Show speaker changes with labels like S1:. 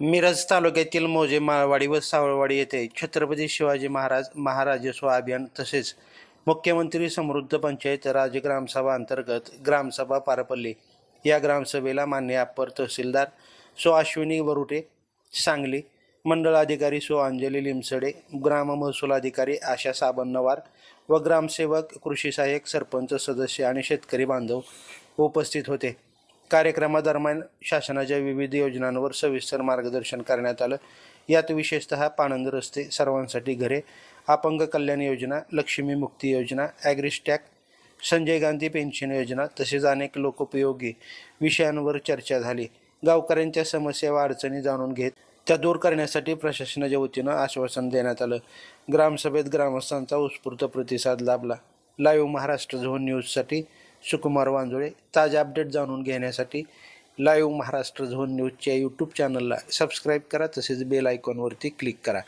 S1: मिरज तालुक्यातील मोजे माळवाडी व सावळवाडी येथे छत्रपती शिवाजी महाराज महाराजस्व अभियान तसेच मुख्यमंत्री समृद्ध पंचायत राज ग्रामसभा अंतर्गत ग्रामसभा पार पडली. या ग्रामसभेला मान्य अप्पर तहसीलदार सो अश्विनी वरुटे सांगली मंडळ अधिकारी सो अंजली लिमसडे ग्राम महसूल अधिकारी आशा साबन्नवार व ग्रामसेवक कृषी सहाय्यक सरपंच सदस्य आणि शेतकरी बांधव उपस्थित होते. कार्यक्रमादरम्यान शासनाच्या विविध योजनांवर सविस्तर मार्गदर्शन करण्यात आलं. यात विशेषतः पाणंद रस्ते सर्वांसाठी घरे अपंग कल्याण योजना लक्ष्मी मुक्ती योजना ॲग्रिस्टॅक संजय गांधी पेन्शन योजना तसेच अनेक लोकोपयोगी विषयांवर चर्चा झाली. गावकऱ्यांच्या समस्या व अडचणी जाणून घेत त्या दूर करण्यासाठी प्रशासनाच्या वतीनं आश्वासन देण्यात आलं. ग्रामसभेत ग्रामस्थांचा उत्स्फूर्त प्रतिसाद लाभला. लाईव्ह महाराष्ट्र झोन न्यूजसाठी सुकुमार वांजोळे ताजे अपडेट जाणून घेण्यासाठी लाईव्ह महाराष्ट्र झोन न्यूजच्या यूट्यूब चॅनलला सबस्क्राईब करा तसेच बेल आयकॉनवरती क्लिक करा.